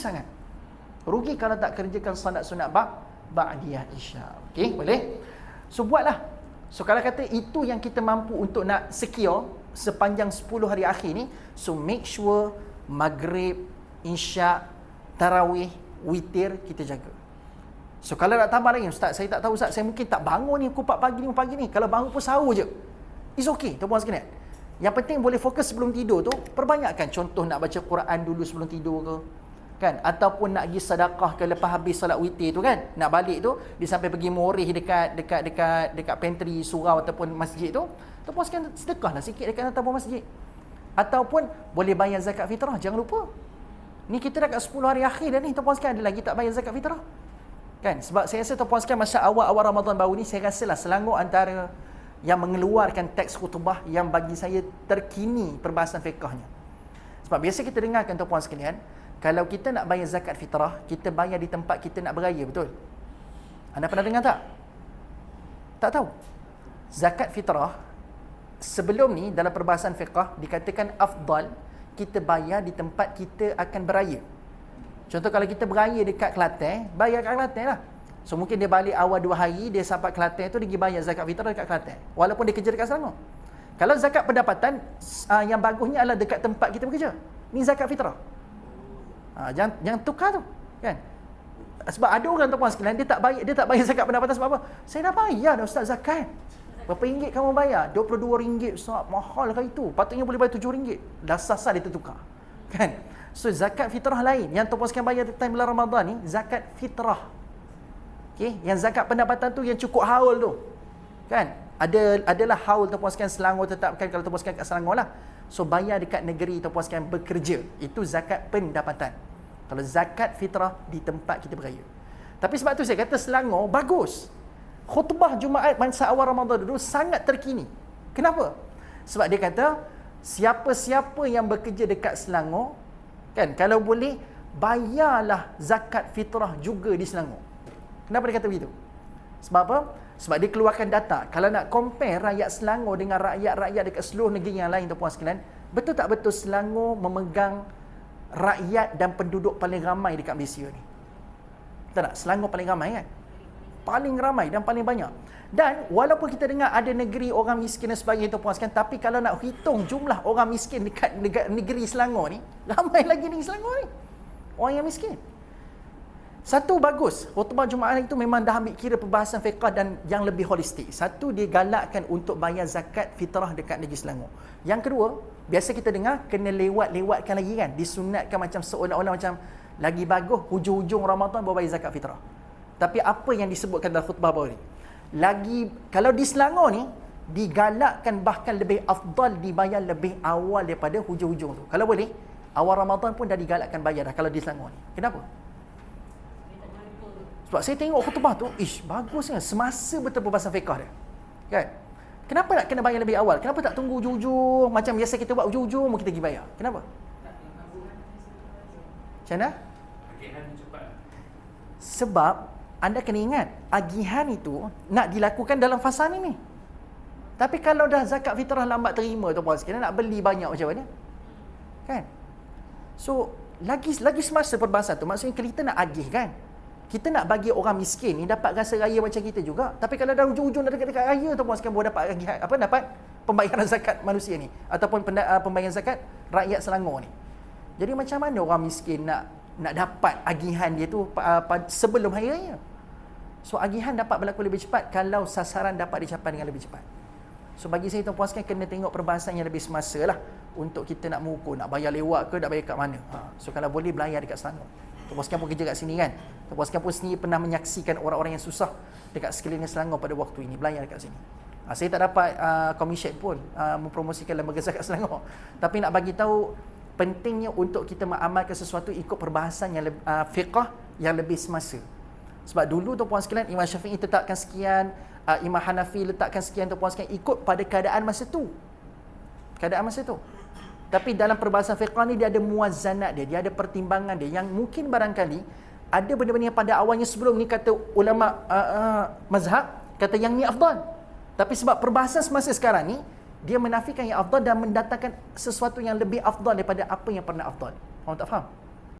sangat. Rugi kalau tak kerjakan sunat sunat ba ba'diyah isya. Okey, boleh? So buatlah. So kalau kata itu yang kita mampu untuk nak secure sepanjang 10 hari akhir ni, so make sure maghrib, isya, tarawih, witir kita jaga. So kalau nak tambah lagi, Ustaz, saya tak tahu Ustaz, saya mungkin tak bangun ni pukul 4 pagi ni, pagi ni. Kalau bangun pun sahur je. It's okay, tuan-puan sekalian. Yang penting boleh fokus sebelum tidur tu, perbanyakkan contoh nak baca Quran dulu sebelum tidur ke. Kan? Ataupun nak pergi sedekah ke lepas habis solat witir tu kan. Nak balik tu, dia sampai pergi morih dekat dekat dekat dekat pantry surau ataupun masjid tu. Tuan-puan sekalian sedekahlah sikit dekat atas masjid. Ataupun boleh bayar zakat fitrah, jangan lupa. Ni kita dah kat 10 hari akhir dah ni, tuan-puan sekalian ada lagi tak bayar zakat fitrah. Kan? Sebab saya rasa tuan-puan sekalian masa awal-awal Ramadan baru ni saya rasalah selangor antara yang mengeluarkan teks khutbah yang bagi saya terkini perbahasan fiqahnya. Sebab biasa kita dengarkan tuan-puan sekalian, kalau kita nak bayar zakat fitrah, kita bayar di tempat kita nak beraya, betul? Anda pernah dengar tak? Tak tahu. Zakat fitrah sebelum ni dalam perbahasan fiqah dikatakan afdal kita bayar di tempat kita akan beraya. Contoh kalau kita beraya dekat Kelantan, bayar kat Kelantan lah. So mungkin dia balik awal dua hari, dia sampai Kelantan tu dia pergi bayar zakat fitrah dekat Kelantan. Walaupun dia kerja dekat Selangor. Kalau zakat pendapatan, uh, yang bagusnya adalah dekat tempat kita bekerja. Ni zakat fitrah. Uh, jangan, jangan tukar tu. Kan? Sebab ada orang tu puan sekalian, dia tak bayar, dia tak bayar zakat pendapatan sebab apa? Saya dah bayar dah Ustaz zakat. Berapa ringgit kamu bayar? 22 ringgit Ustaz. Mahal kali itu. Patutnya boleh bayar 7 ringgit. Dah sasar dia tertukar. Kan? So zakat fitrah lain. Yang tu puan sekalian bayar time bulan Ramadan ni, zakat fitrah. Okey, yang zakat pendapatan tu yang cukup haul tu. Kan? Ada adalah haul tuan sekalian Selangor tetapkan kalau tuan sekalian kat Selangor lah. So bayar dekat negeri tuan sekalian bekerja. Itu zakat pendapatan. Kalau zakat fitrah di tempat kita beraya. Tapi sebab tu saya kata Selangor bagus. Khutbah Jumaat masa awal Ramadan dulu sangat terkini. Kenapa? Sebab dia kata siapa-siapa yang bekerja dekat Selangor kan kalau boleh bayarlah zakat fitrah juga di Selangor. Kenapa dia kata begitu? Sebab apa? Sebab dia keluarkan data. Kalau nak compare rakyat Selangor dengan rakyat-rakyat dekat seluruh negeri yang lain tuan sekalian, betul tak betul Selangor memegang rakyat dan penduduk paling ramai dekat Malaysia ni? Betul tak? Selangor paling ramai kan? Paling ramai dan paling banyak. Dan walaupun kita dengar ada negeri orang miskin dan sebagainya tuan sekalian, tapi kalau nak hitung jumlah orang miskin dekat negeri Selangor ni, ramai lagi negeri Selangor ni. Orang yang miskin. Satu bagus, khutbah Jumaat itu memang dah ambil kira perbahasan fiqah dan yang lebih holistik. Satu dia galakkan untuk bayar zakat fitrah dekat negeri Selangor. Yang kedua, biasa kita dengar kena lewat-lewatkan lagi kan, disunatkan macam seolah-olah macam lagi bagus hujung-hujung Ramadan bawa bayar zakat fitrah. Tapi apa yang disebutkan dalam khutbah baru ni? Lagi kalau di Selangor ni digalakkan bahkan lebih afdal dibayar lebih awal daripada hujung-hujung tu. Kalau boleh, awal Ramadan pun dah digalakkan bayar dah kalau di Selangor ni. Kenapa? Sebab saya tengok khutbah tu, ish, bagusnya semasa betul perbahasan fiqah dia. Kan? Kenapa nak kena bayar lebih awal? Kenapa tak tunggu ujung-ujung macam biasa kita buat ujung-ujung kita pergi bayar? Kenapa? Macam mana? Sebab anda kena ingat, agihan itu nak dilakukan dalam fasa ni. Tapi kalau dah zakat fitrah lambat terima tu puan sekalian nak beli banyak macam mana? Kan? So, lagi lagi semasa perbahasan tu maksudnya kita nak agih kan? Kita nak bagi orang miskin ni dapat rasa raya macam kita juga. Tapi kalau dah ujung-ujung dah dekat-dekat raya tu pun sekarang boleh dapat apa dapat pembayaran zakat manusia ni ataupun uh, pembayaran zakat rakyat Selangor ni. Jadi macam mana orang miskin nak nak dapat agihan dia tu uh, sebelum hari raya? So agihan dapat berlaku lebih cepat kalau sasaran dapat dicapai dengan lebih cepat. So bagi saya tuan-puan sekalian kena tengok perbahasan yang lebih semasa lah untuk kita nak mengukur nak bayar lewat ke nak bayar kat mana. Ha. So kalau boleh belayar dekat Selangor. Tuan-puan sekalian pun kerja kat sini kan. Tuan-puan sekalian pun sini pernah menyaksikan orang-orang yang susah dekat sekeliling Selangor pada waktu ini. Belayar dekat sini. Ha, saya tak dapat uh, commission pun uh, mempromosikan lembaga zakat Selangor. Tapi nak bagi tahu pentingnya untuk kita mengamalkan sesuatu ikut perbahasan yang uh, fiqah yang lebih semasa. Sebab dulu tuan-puan sekalian Imam Syafi'i tetapkan sekian, uh, Imam Hanafi letakkan sekian tuan-puan sekalian ikut pada keadaan masa tu. Keadaan masa tu. Tapi dalam perbahasan fiqh ni dia ada muazzanat dia, dia ada pertimbangan dia yang mungkin barangkali ada benda-benda yang pada awalnya sebelum ni kata ulama uh, uh, mazhab kata yang ni afdal. Tapi sebab perbahasan semasa sekarang ni dia menafikan yang afdal dan mendatangkan sesuatu yang lebih afdal daripada apa yang pernah afdal. Faham tak faham?